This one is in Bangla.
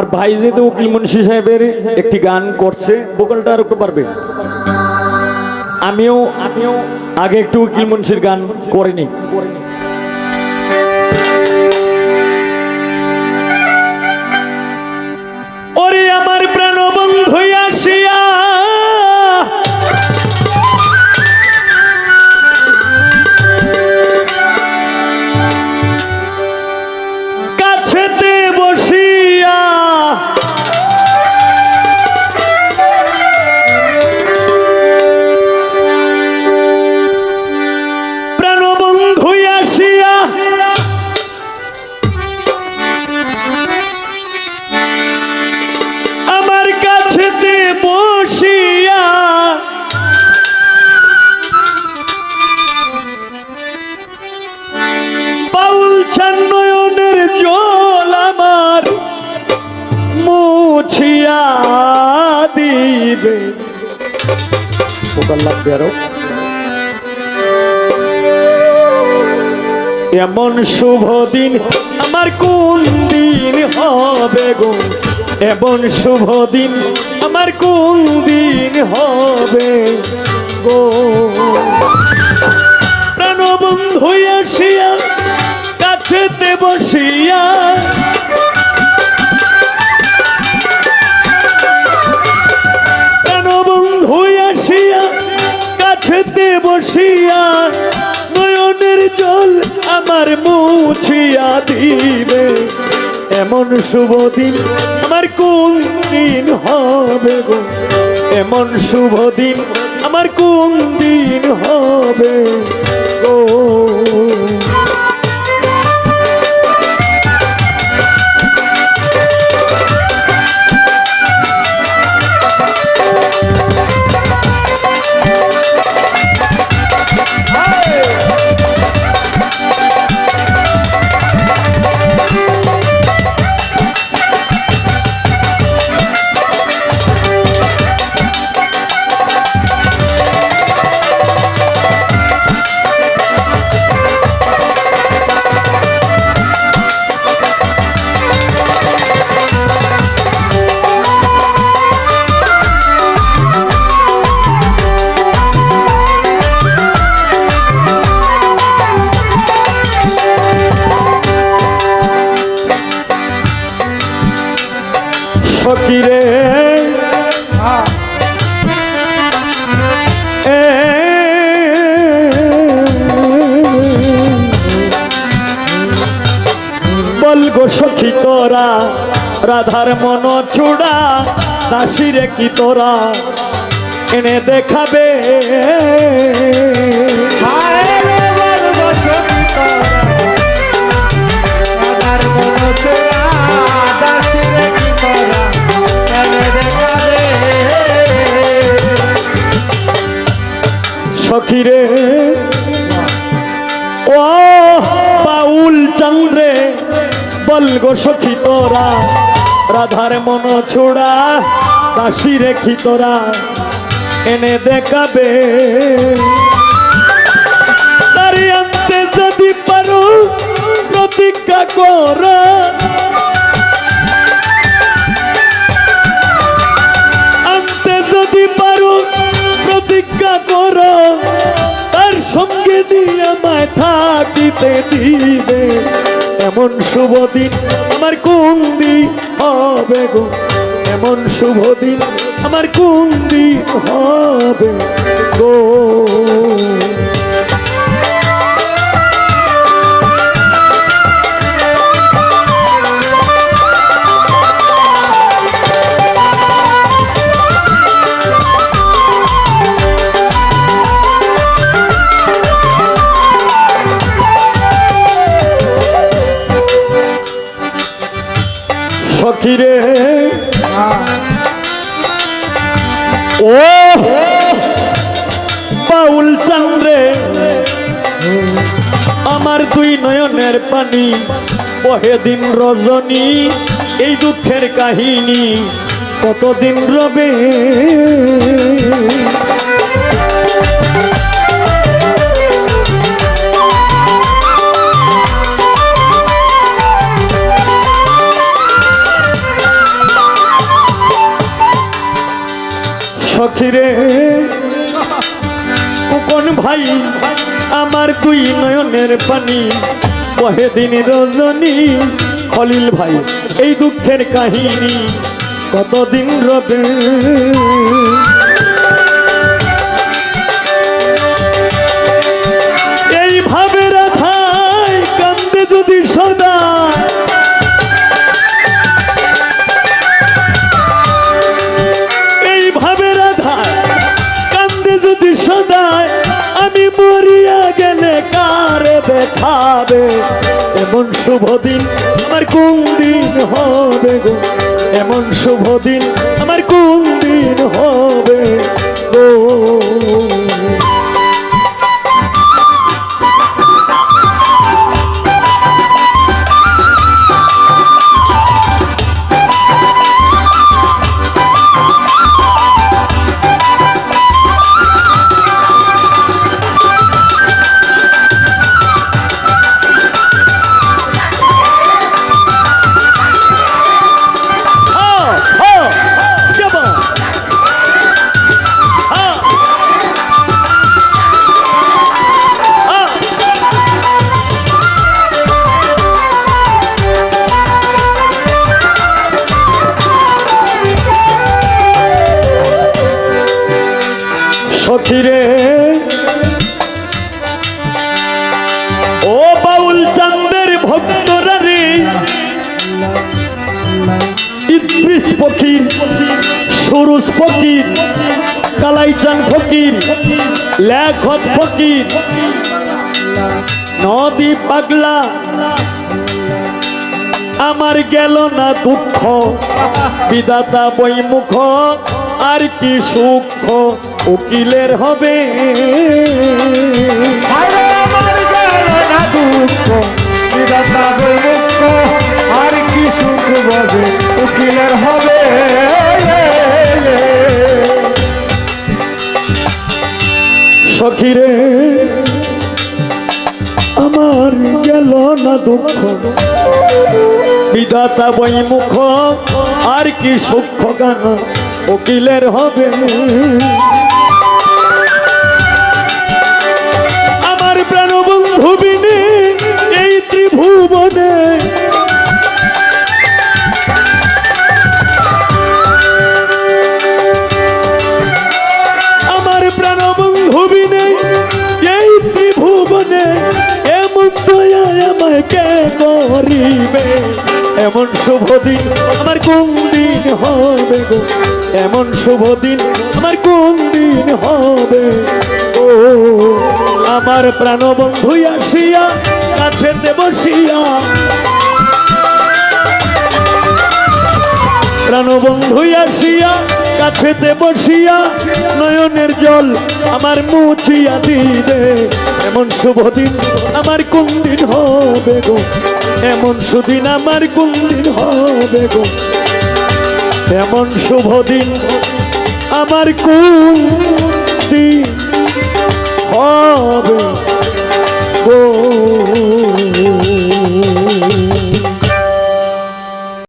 আমার ভাই যেহেতু উকিল মুন্সি সাহেবের একটি গান করছে বোকালটা আর একটু পারবে। আমিও আমিও আগে একটু উকিল মুন্সির গান করিনি। ওরে পোকার লাগবে আরও। এমন শুভ দিন আমার কোন দিন হবে গো? এমন শুভ দিন আমার কোন দিন হবে গো? প্রাণবন্ধু আসিয়া, কাছেতে বসিয়া বসিয়া নয়নের জল আমার মুছিয়া দিবে। এমন শুভ দিন আমার কোন দিন হবে গো? এমন শুভ দিন আমার কোন দিন হবে গো? সখী তোরা রাধার মন চূড়া দাসিরে কি তোরা? এনে দেখাবে। সখীরে বল গো সখী তোরা, রাধার মন ছোড়া, দাসী রেখি তোরা, এনে দেখাবে। তারি আনতে যদি পারো, প্রতিজ্ঞা করা। আনতে যদি পারো, প্রতিজ্ঞা করো। তার সঙ্গে দিয়ে আমায় থাকিতে দিবে। এমন শুভ দিন আমার কোন দিন হবে গো। এমন শুভ দিন আমার কোন দিন হবে গো। সখিরে ও, বাউল চন্দ্রে, আমার দুই নয়নের পানি, বহে দিন রজনী, এই দুঃখের কাহিনী কতদিন রবে? ভাই, আমার কুই নয়নের পানি। বহে দিন রজনী, খলিল ভাই, এই দুঃখের কাহিনী কতদিন রবে? দেখাবে এমন শুভ দিন আমার কোন দিন হবে গো? এমন শুভ দিন আমার কোন দিন হবে গো? সখিরে ও বাউল চান্দের ভক্তরা রে ইদ্রিস ফকির সুরুজ ফকির কালাইচান ফকির, লেখত ফকির, নদী পাগলা, আমার গেল না দুঃখ বিদাতা বইমুখ আর কি সুখ। উকিলের হবে। আরে কি সুখ ববে উকিলের হবে। সখিরে, আমার গেল না দুঃখ, বিধাতা বইমুখ আর কি সুখ গান উকিলের হবে। এমন দয়া আমায় করিবে? এমন শুভ দিন আমার কোন দিন হবে গো? এমন শুভ দিন আমার কোন দিন হবে ও আমার প্রাণবন্ধু আসিয়া কাছে বসিয়া প্রাণবন্ধু আসিয়া, কাছেতে বসিয়া নয়নের জল আমার মুছিয়া দিবে। এমন শুভ দিন আমার কোন দিন হবে গো? এমন সুদিন আমার কোন দিন হবে গো? এমন শুভ দিন আমার কোন দিন হবে গো?